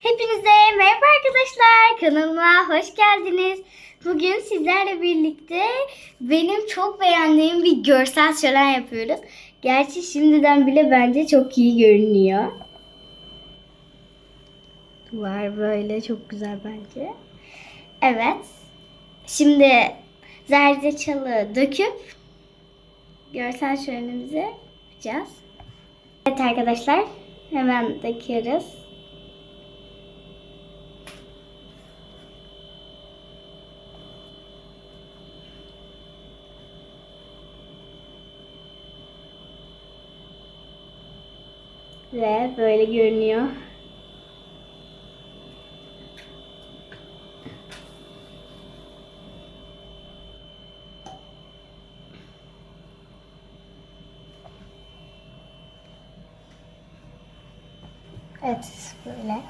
Hepinize merhaba arkadaşlar. Kanalıma hoş geldiniz. Bugün sizlerle birlikte benim çok beğendiğim bir görsel şölen yapıyoruz. Gerçi şimdiden bile bence çok iyi görünüyor. Var böyle çok güzel bence. Evet. Şimdi zerdeçalı döküp görsel şölenimizi yapacağız. Evet arkadaşlar hemen döküyoruz. Ve böyle görünüyor. Evet böyle.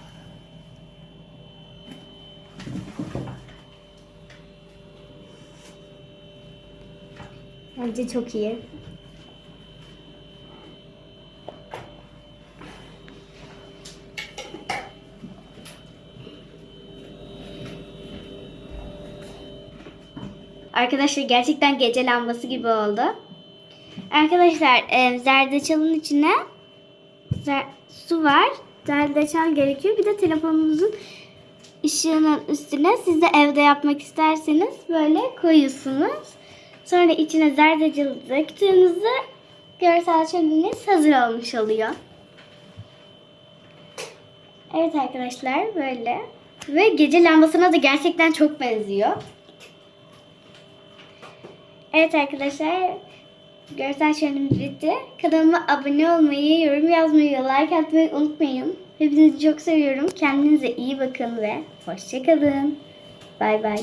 Bence çok iyi. Arkadaşlar gerçekten gece lambası gibi oldu. Arkadaşlar e, zerdeçalın içine zer- su var. Zerdeçal gerekiyor. Bir de telefonunuzun ışığının üstüne siz de evde yapmak isterseniz böyle koyuyorsunuz. Sonra içine zerdeçalı döktüğünüzde görsel şöleniniz hazır olmuş oluyor. Evet arkadaşlar böyle. Ve gece lambasına da gerçekten çok benziyor. Evet arkadaşlar. Görsel şölenimiz bitti. Kanalıma abone olmayı, yorum yazmayı, like atmayı unutmayın. Hepinizi çok seviyorum. Kendinize iyi bakın ve hoşçakalın. Bay bay.